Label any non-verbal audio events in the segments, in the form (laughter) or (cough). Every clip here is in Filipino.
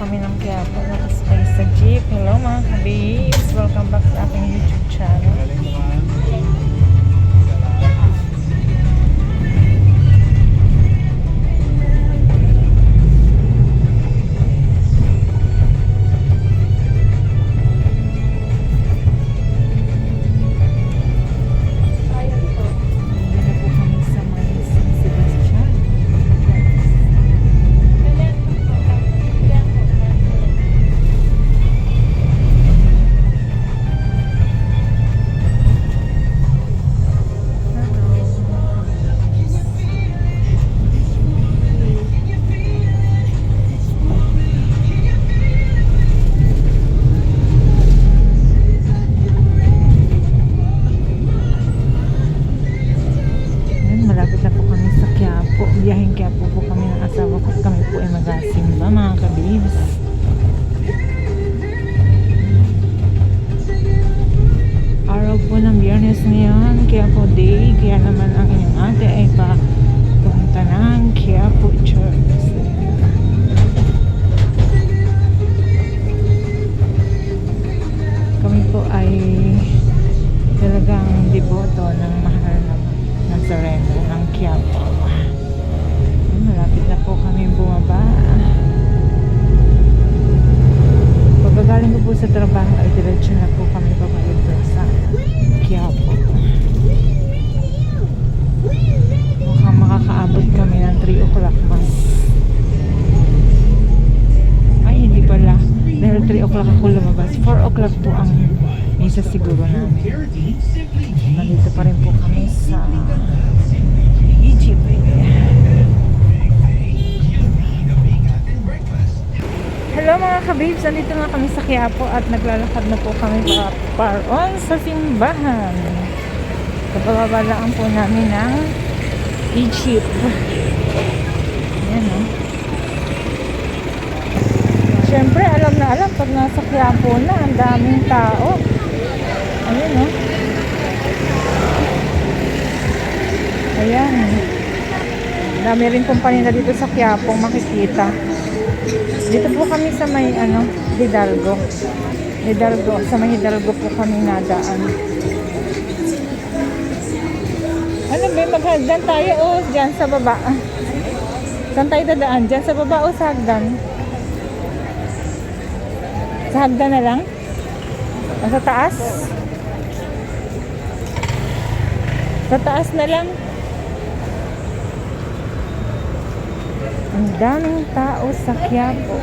kami ng Quiapo. Nakasakay sa jeep. Hello mga kabibs. Welcome back sa aking YouTube channel. Kabibs. Araw po ng biyernes ngayon, Quiapo Day. Kaya naman ang inyong ate ay pa pumunta ng Quiapo Pagkagaling ko po sa trabaho ay diretso na po kami doon sa Quiapo. Mukhang makakaabot kami ng 3 o'clock mas. Ay, hindi pala. Dahil 3 o'clock ako lumabas. 4 o'clock po ang misa siguro namin. Nandito pa rin po kami sa Hello mga kabibs, nandito na kami sa Quiapo at naglalakad na po kami pa paron sa simbahan. Kapababalaan po namin ng Egypt. Ayan o. Siyempre, alam na alam pag nasa Quiapo na, ang daming tao. Ayun o. Ayan. Dami rin kumpanya dito sa Quiapo makikita. Dito po kami sa may ano, Hidalgo. Hidalgo, sa may Hidalgo po kami nadaan. Ano ba, maghagdan tayo o dyan sa baba? Saan tayo dadaan? Dyan sa baba o sa hagdan? Sa hagdan na lang? O sa taas? Sa taas na lang. Ang daming tao sa Quiapo.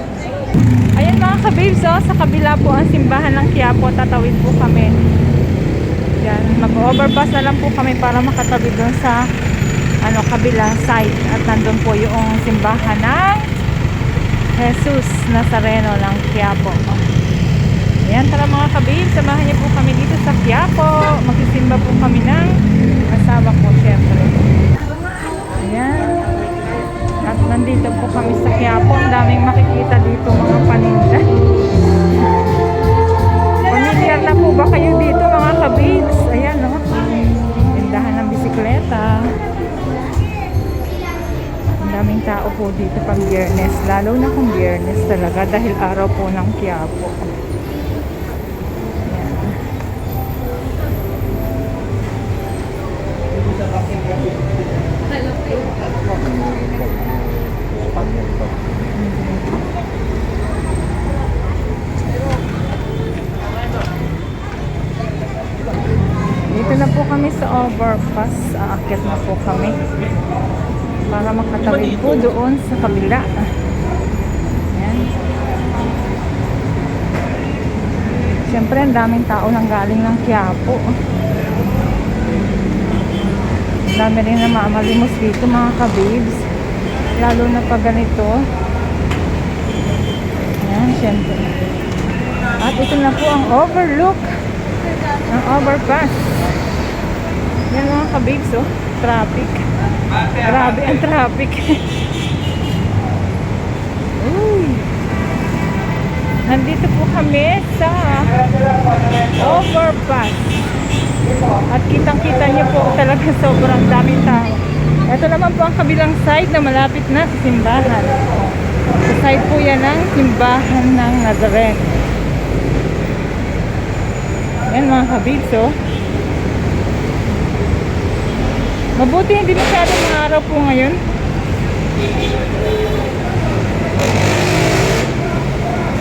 Ayan mga kabibs, oh, sa kabila po ang simbahan ng Quiapo. Tatawid po kami. Yan, mag-overpass na lang po kami para makatawid doon sa ano, kabilang side. At nandun po yung simbahan ng Jesus Nazareno ng Quiapo. Ayan, tara mga kabibs, samahan niyo po kami dito sa Quiapo. Magsisimba po kami ng tao po dito pag biyernes. Lalo na kung biyernes talaga dahil araw po ng Quiapo. Dito na po kami sa overpass. Aakyat na po kami. Para makatawid po doon sa kabila. Ayan. Siyempre, ang daming tao nang galing ng Quiapo. Ang dami rin na mamalimos dito mga kabibs. Lalo na pag ganito. Ayan, siyempre. At ito na po ang overlook ng overpass. Yan mga kabibs, oh. Traffic. Grabe ang traffic. (laughs) Uy. Nandito po kami sa overpass. At kitang-kita niyo po talaga (laughs) sobrang daming tao. Ito naman po ang kabilang side na malapit na sa simbahan. Sa side po yan ng simbahan ng Nazareth. Yan mga kabibs oh. Mabuti hindi masyadong araw po ngayon.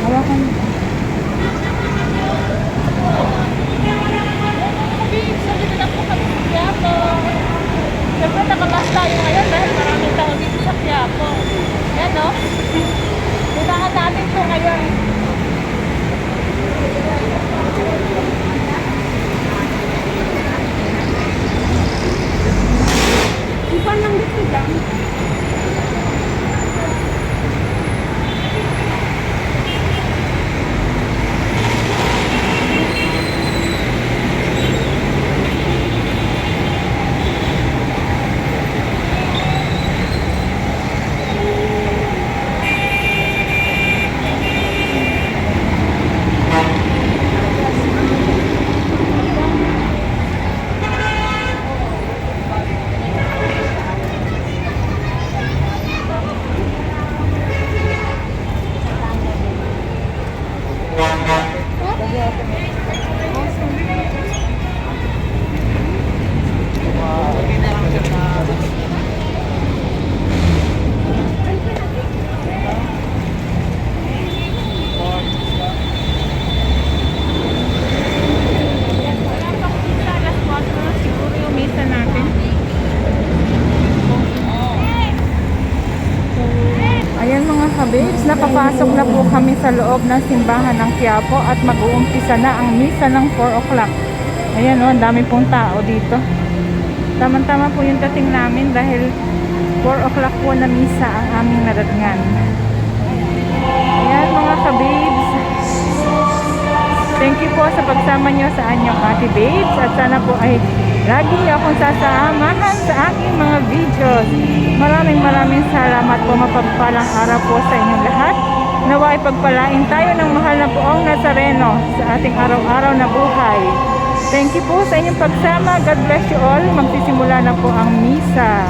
Hawakan mo. Siyempre nakamas tayo ngayon dahil maraming tao dito sa Quiapo. Yan no? Kailangan natin po ngayon. Ipan lang dito lang. Siguro yung misa natin. Ayan mga kabibs, nakapasok na po kami sa loob ng simbahan ng Quiapo at mag-uumpisa na ang misa ng 4 o'clock. Ayan o, ang dami pong tao dito. Tama-tama po yung dating namin dahil 4 o'clock po na misa ang aming naratingan. Ayan mga kabibs. Thank you po sa pagsama nyo sa anyong Ate Babes at sana po ay lagi akong sasamahan sa aking mga videos. Maraming maraming salamat po mapagpalang araw po sa inyong lahat. Nawa ipagpalain tayo ng mahal na poong Nazareno sa ating araw-araw na buhay. Thank you po sa inyong pagsama. God bless you all. Magsisimula na po ang misa.